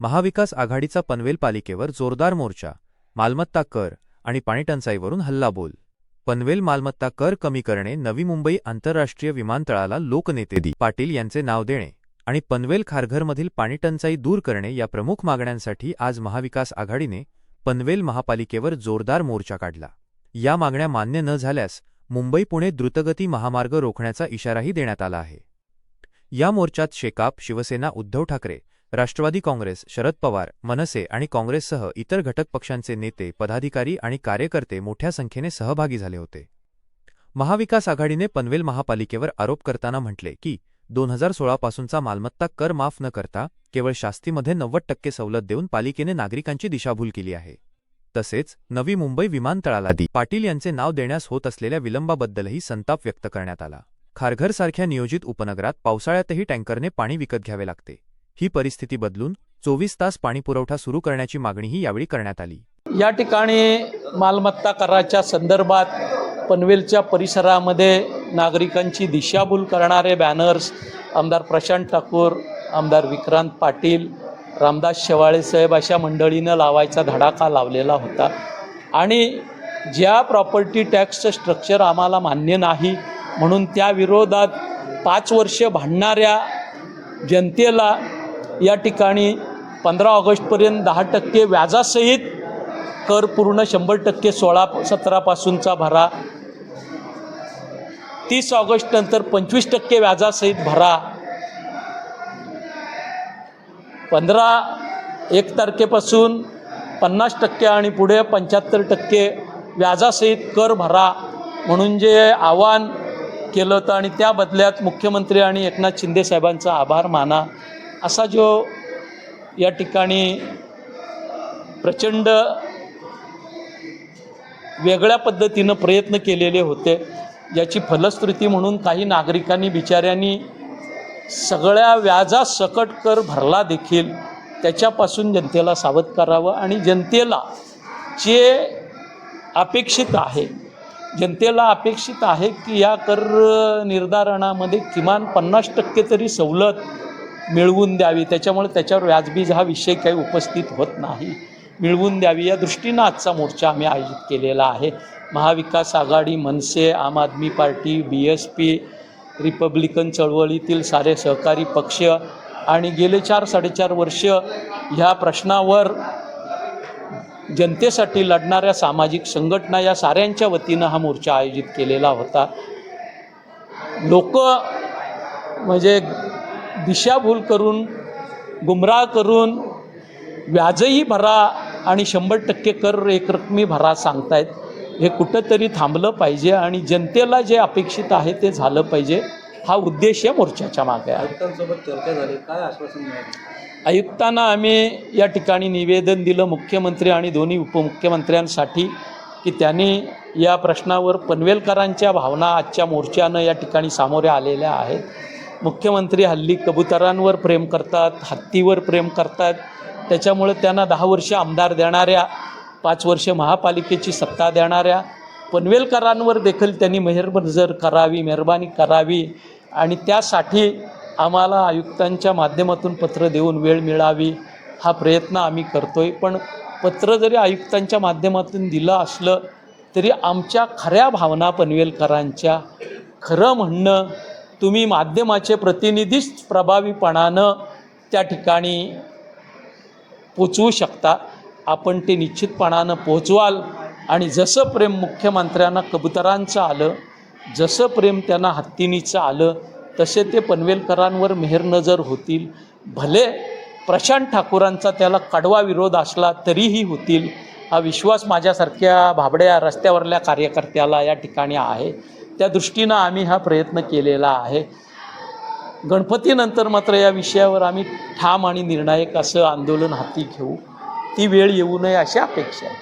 महाविकास आघाडीचा पनवेल पालिकेवर जोरदार मोर्चा मालमत्ता कर आणि पाणीटंचाईवरून हल्लाबोल. पनवेल मालमत्ता कर कमी करणे नवी मुंबई आंतरराष्ट्रीय विमानतळाला लोकनेते दी. पाटील यांचे नाव देणे आणि पनवेल खारघरमधील पाणीटंचाई दूर करणे या प्रमुख मागण्यांसाठी आज महाविकास आघाडीने पनवेल महापालिकेवर जोरदार मोर्चा काढला. या मागण्या मान्य न झाल्यास मुंबई पुणे द्रुतगती महामार्ग रोखण्याचा इशाराही देण्यात आला आहे. या मोर्चात शेकाप शिवसेना उद्धव ठाकरे राष्ट्रवादी काँग्रेस शरद पवार मनसे आणि काँग्रेससह इतर घटक पक्षांचे नेते पदाधिकारी आणि कार्यकर्ते मोठ्या संख्येने सहभागी झाले होते. महाविकास आघाडीने पनवेल महापालिकेवर आरोप करताना म्हटले की दोन हजार सोळापासूनचा मालमत्ता कर माफ न करता केवळ शास्तीमध्ये नव्वद टक्के सवलत देऊन पालिकेने नागरिकांची दिशाभूल केली आहे. तसेच नवी मुंबई विमानतळाला दी पाटील यांचे नाव देण्यास होत असलेल्या विलंबाबद्दलही संताप व्यक्त करण्यात आला. खारघरसारख्या नियोजित उपनगरात पावसाळ्यातही टँकरने पाणी विकत घ्यावे लागते. ही परिस्थिती बदलून चोवीस तास पाणीपुरवठा सुरू करण्याची मागणीही यावेळी करण्यात आली. या ठिकाणी मालमत्ता कराच्या संदर्भात पनवेलच्या परिसरामध्ये नागरिकांची दिशाभूल करणारे बॅनर्स आमदार प्रशांत ठाकूर आमदार विक्रांत पाटील रामदास शेवाळे साहेब अशा मंडळीनं लावायचा धडाका लावलेला होता. आणि ज्या प्रॉपर्टी टॅक्सचं स्ट्रक्चर आम्हाला मान्य नाही म्हणून त्या विरोधात पाच वर्ष भांडणाऱ्या जनतेला या ठिकाणी पंधरा ऑगस्टपर्यंत दहा टक्के व्याजासहित कर पूर्ण शंभर टक्के सोळा सतरापासूनचा भरा. तीस ऑगस्ट नंतर पंचवीस टक्के व्याजासहित भरा. पंधरा एक तारखेपासून पन्नास टक्के आणि पुढे पंच्याहत्तर टक्के व्याजासहित कर भरा म्हणून जे आवाहन केलं होतं आणि त्या बदल्यात मुख्यमंत्री आणि एकनाथ शिंदे साहेबांचा आभार माना. असा जो या ठिकाणी प्रचंड वेगळ्या पद्धतीनं प्रयत्न केलेले होते याची फलश्रुती म्हणून काही नागरिकांनी बिचाऱ्यांनी सगळ्या व्याजासकट कर भरला देखील त्याच्यापासून जनतेला सावध करावं आणि जनतेला जे अपेक्षित आहे जनतेला अपेक्षित आहे की या कर निर्धारणामध्ये किमान पन्नास टक्के तरी सवलत मिळवून द्यावी. त्याच्यामुळे त्याच्यावर व्याजबीज हा विषय काही उपस्थित होत नाही. मिळवून द्यावी या दृष्टीनं आजचा मोर्चा आम्ही आयोजित केलेला आहे. Mahavikas Aghadi MNS Aam Aadmi party B S P Republican चळवळीतील सारे सहकारी पक्ष आणि गेले चार साडेचार वर्ष ह्या प्रश्नावर जनतेसाठी लढणाऱ्या सामाजिक संघटना या साऱ्यांच्या वतीनं हा मोर्चा आयोजित केलेला होता. लोक म्हणजे दिशाभूल करून गुमराह करून व्याजही भरा आणि शंभर टक्के कर एकरकमी भरा सांगतायत. हे कुठंतरी थांबलं पाहिजे आणि जनतेला जे अपेक्षित आहे ते झालं पाहिजे. हा उद्देश या मोर्चाच्या मागे. आहे आयुक्तांसोबत चर्चा झाली. काय आश्वासन मिळालं? आयुक्तांना आम्ही या ठिकाणी निवेदन दिलं मुख्यमंत्री आणि दोन्ही उपमुख्यमंत्र्यांसाठी की त्यांनी या प्रश्नावर पनवेलकरांच्या भावना आजच्या मोर्चानं या ठिकाणी सामोरे आलेल्या आहेत. मुख्यमंत्री हल्ली कबुतरांवर प्रेम करतात हत्तीवर प्रेम करतात. त्याच्यामुळे त्यांना दहा वर्ष आमदार देणाऱ्या पाच वर्ष महापालिकेची सत्ता देणाऱ्या पनवेलकरांवर देखील त्यांनी मेहरबजर करावी मेहरबानी करावी. आणि त्यासाठी आम्हाला आयुक्तांच्या माध्यमातून पत्र देऊन वेळ मिळावी हा प्रयत्न आम्ही करतो आहे पण पत्र जरी आयुक्तांच्या माध्यमातून दिलं असलं तरी आमच्या खऱ्या भावना पनवेलकरांच्या. खरं म्हणणं तुम्ही माध्यमाचे प्रतिनिधीच प्रभावीपणानं त्या ठिकाणी पोचवू शकता. आपण ते निश्चितपणानं पोचवाल. आणि जसं प्रेम मुख्यमंत्र्यांना कबुतरांचं आलं जसं प्रेम त्यांना हत्तीनीचं आलं तसे ते पनवेलकरांवर मेहरनजर होतील. भले प्रशांत ठाकूरांचा त्याला कडवा विरोध असला तरीही होतील. हा विश्वास माझ्यासारख्या भाबड्या रस्त्यावरल्या कार्यकर्त्याला या ठिकाणी आहे. त्या दृष्टीनं आम्ही हा प्रयत्न केलेला आहे. गणपतीनंतर मात्र या विषयावर आम्ही ठाम आणि निर्णायक असं आंदोलन हाती घेऊ. ती वेळ येऊ नये अशी अपेक्षा आहे.